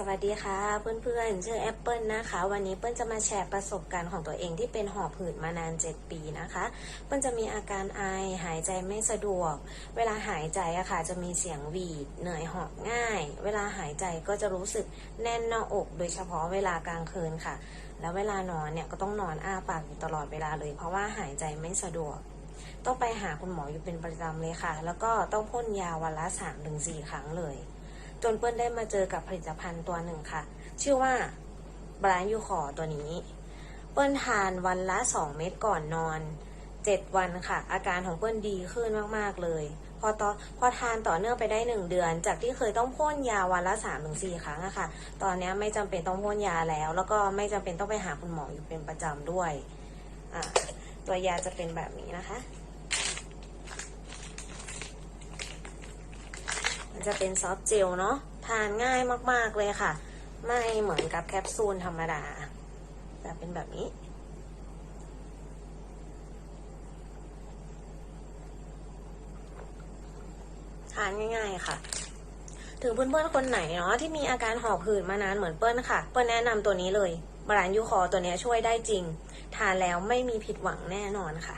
สวัสดีค่ะเพื่อนๆชื่อแอปเปิลนะคะ วันนี้เปิ้ลจะมาแชร์ประสบการณ์ของตัวเองที่เป็นหอบหืดมานาน 7 ปีนะคะ เปิ้ลจะมีอาการไอหายใจไม่สะดวก เวลาหายใจอะค่ะจะมีเสียงหวีด เหนื่อยหอบง่าย เวลาหายใจก็จะรู้สึกแน่นหน้าอก โดยเฉพาะเวลากลางคืนค่ะ แล้วเวลานอนเนี่ยก็ต้องนอนอ้าปากอยู่ตลอดเวลาเลย เพราะว่าหายใจไม่สะดวกต้องไปหาคุณหมออยู่เป็นประจำเลยค่ะ แล้วก็ต้องพ่นยาวันละ 3-4 ครั้งเลย จนเปิ้ลได้มาเจอกับผลิตภัณฑ์ตัวหนึ่งค่ะ ชื่อว่าบรานยูคอตัวนี้ เปิ้ลทานวันละ 2 เม็ดก่อนนอน 7 วันค่ะ อาการของเปิ้ลดีขึ้นมากๆเลย พอตอพอทานต่อเนื่องไปได้ 1 เดือน จากที่เคยต้องพ่นยาวันละ 3-4 ครั้งอะค่ะ ตอนนี้ไม่จำเป็นต้องพ่นยาแล้ว แล้วก็ไม่จำเป็นต้องไปหาคุณหมออยู่เป็นประจำด้วย ตัวยาจะเป็นแบบนี้นะคะ มัน จะเป็นซอฟต์เจลเนาะทานง่ายมากๆเลยค่ะ ไม่เหมือนกับแคปซูลธรรมดา จะเป็นแบบนี้ ทานง่ายๆค่ะถึงเพื่อนๆคนไหนเนาะที่มีอาการหอบหืดมานานเหมือนเปิ้ลค่ะ เปิ้ลแนะนำตัวนี้เลยบรานยูคอตัวนี้ช่วยได้จริง ทานแล้วไม่มีผิดหวังแน่นอนค่ะ